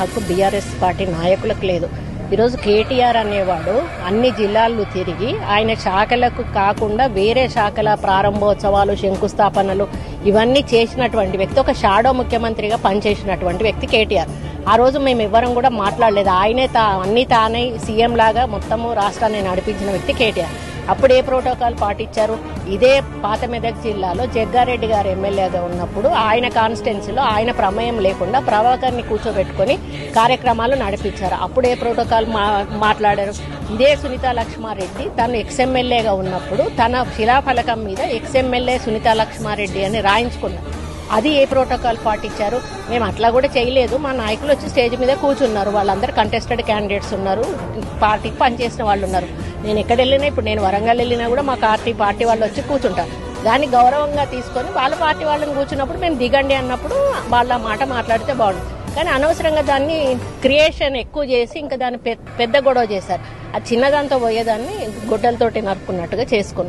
హక్కు BRS party నాయకులకు లేదు. ఈరోజు కేటీఆర్ అనేవాడు అన్ని జిల్లాలు తిరిగి ఆయన శాఖలకు కాకుండా వేరే శాఖల ప్రారంభోత్సవాలు శంకుస్థాపనలు ఇవన్నీ చేసినటువంటి వ్యక్తి ఒక షాడో ముఖ్యమంత్రిగా పనిచేసినటువంటి వ్యక్తి కేటీఆర్. ఆ రోజు మేము ఎవ్వరం కూడా మాట్లాడలేదు. ఆయనే తా అన్ని తానే సీఎం లాగా మొత్తము రాష్ట్రాన్ని నడిపించిన వ్యక్తి కేటీఆర్. అప్పుడు ఏ ప్రోటోకాల్ పాటించారు. ఇదే పాత మెదక్ జిల్లాలో జగ్గారెడ్డి గారు ఎమ్మెల్యేగా ఉన్నప్పుడు ఆయన కాన్స్టిట్యున్సీలో ఆయన ప్రమేయం లేకుండా ప్రభాకర్ని కూర్చోబెట్టుకొని కార్యక్రమాలు నడిపించారు. అప్పుడు ఏ ప్రోటోకాల్ మా మాట్లాడారు. ఇదే సునీత లక్ష్మారెడ్డి తను ఎక్స్ఎమ్మెల్యేగా ఉన్నప్పుడు తన శిలాఫలకం మీద ఎక్స్ఎమ్మెల్యే సునీత లక్ష్మారెడ్డి అని రాయించుకున్నారు. అది ఏ ప్రోటోకాల్ పాటించారు? మేము అట్లా కూడా చేయలేదు. మా నాయకులు వచ్చి స్టేజ్ మీద కూర్చున్నారు. వాళ్ళందరూ కంటెస్టెడ్ క్యాండిడేట్స్ ఉన్నారు. పార్టీకి పనిచేసిన వాళ్ళు ఉన్నారు. నేను ఎక్కడ వెళ్ళినా ఇప్పుడు నేను వరంగల్ వెళ్ళినా కూడా మా పార్టీ పార్టీ వాళ్ళు వచ్చి కూర్చుంటారు. దాన్ని గౌరవంగా తీసుకొని వాళ్ళ పార్టీ వాళ్ళని కూర్చున్నప్పుడు మేము దిగండి అన్నప్పుడు వాళ్ళ మాట మాట్లాడితే బాగుంటుంది. కానీ అనవసరంగా దాన్ని క్రియేషన్ ఎక్కువ చేసి ఇంకా దాన్ని పెద్ద గొడవ చేశారు. ఆ చిన్నదాంతో పోయేదాన్ని గుడ్డలతోటి నరుకున్నట్టుగా చేసుకున్నారు